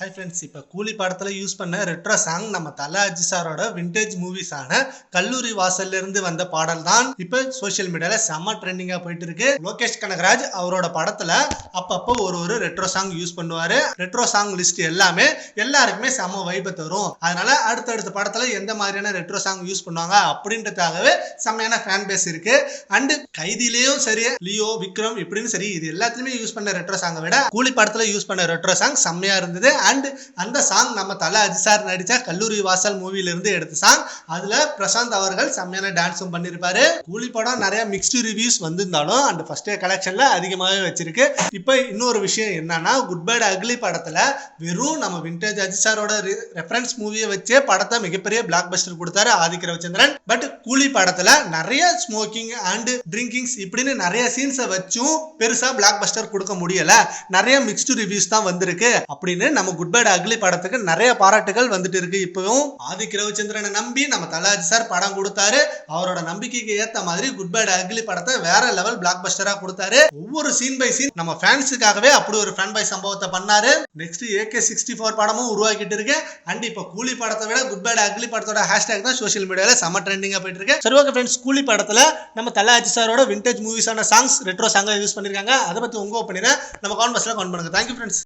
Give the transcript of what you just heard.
Hi friends இப்போ கூலி படத்தில் யூஸ் பண்ண ரெட்ரோ சாங் நம்ம தல அஜி சாரோட விண்டேஜ் மூவிஸான கல்லூரி வாசல்ல இருந்து வந்த பாடல் தான் இப்போ சோஷியல் மீடியாவில் செம்ம ட்ரெண்டிங்காக போயிட்டு இருக்கு லோகேஷ் கனகராஜ் அவரோட படத்தில் அப்பப்போ ஒரு ஒரு ரெட்ரோ சாங் யூஸ் பண்ணுவார். ரெட்ரோ சாங் லிஸ்ட் எல்லாமே எல்லாருக்குமே செம்ம வைப்பை தரும். அதனால அடுத்தடுத்த படத்தில் எந்த மாதிரியான ரெட்ரோ சாங் யூஸ் பண்ணுவாங்க அப்படின்றதுக்காகவே செம்மையான ஃபேன் பேஸ் இருக்கு. அண்டு கைதிலேயும் சரி லியோ விக்ரம் இப்படின்னு சரி இது எல்லாத்துலேயுமே யூஸ் பண்ண ரெட்ரோ சாங்கை விட கூலி படத்தில் யூஸ் பண்ண ரெட்ரோ சாங் செம்மையாக இருந்தது. அண்டு அந்த சாங் நம்ம தலை அஜிசார் நடித்த கல்லூரி வாசல் மூவிலிருந்து எடுத்த சாங் அதில் பிரசாந்த் அவர்கள் செம்மையான டான்ஸும் பண்ணியிருப்பாரு கூலி படம் நிறைய மிக்ஸ்டு ரிவ்யூஸ் வந்திருந்தாலும் அந்த ஃபர்ஸ்ட் டே அதிகமாகவே வச்சிருக்கு. இப்போ இன்னொரு விஷயம் என்னன்னா குட் பைட் அக்லி படத்தில் வெறும் நம்ம விண்டேஜ் அஜி சாரோட ரெஃபரன்ஸ் மூவியை வச்சே படத்தை மிகப்பெரிய பிளாக் பஸ்டர் கொடுத்தாரு ஆதிக்க ரவிச்சந்திரன் பட் கூலி படத்தில் நிறைய ஸ்மோக்கிங் அண்ட் ட்ரிங்கிங்ஸ் இப்படின்னு நிறைய சீன்ஸை வச்சும் பெருசாக பிளாக் பஸ்டர் கொடுக்க முடியல. நிறைய மிக்ஸ்டு ரிவ்யூஸ் தான் வந்திருக்கு. அப்படின்னு நம்ம குட் பேட் அக்லி படத்துக்கு நிறைய பாராட்டுகள் வந்துட்டு இருக்கு. இப்பவும் ஆதிக்க ரவிச்சந்திரனை நம்பி நம்ம தலாஜி சார் படம் கொடுத்தாரு. அவரோட நம்பிக்கைக்கு ஏத்த மாதிரி குட் பேட் அக்லி படத்தை வேற லெவல் பிளாக் பஸ்டரா கொடுத்தாரு. ஒவ்வொரு சீன் பை சீன் நம்ம ஃபேன்ஸுக்காகவே அப்படி ஒரு ஃபேன் பை சம்பவத்தை பண்ணாரு. நெக்ஸ்ட் ஏகே சிக்ஸ்டி ஃபோர் படமும் உருவாக்கிட்டு இருக்கு. அண்ட் இப்போ கூலி படத்தை விட குட் பேட் அக்லி படத்தோட ஹேஷ்டேக் தான் சோஷியல் மீடியால செம ட்ரெண்டிங்கா போயிட்டு இருக்கு. சரி ஓகே ஃப்ரெண்ட்ஸ் கூலி படத்துல நம்ம தலாஜி சாரோட விண்டேஜ் மூவிஸான சாங்ஸ் ரெட்ரோ சாங்கா யூஸ் பண்ணிருக்காங்க. அதை பத்தி உங்க ஒப்பீனியனை நம்ம கான்வர்ஸ்ல கவுண்ட் பண்ணுங்க. Thank you friends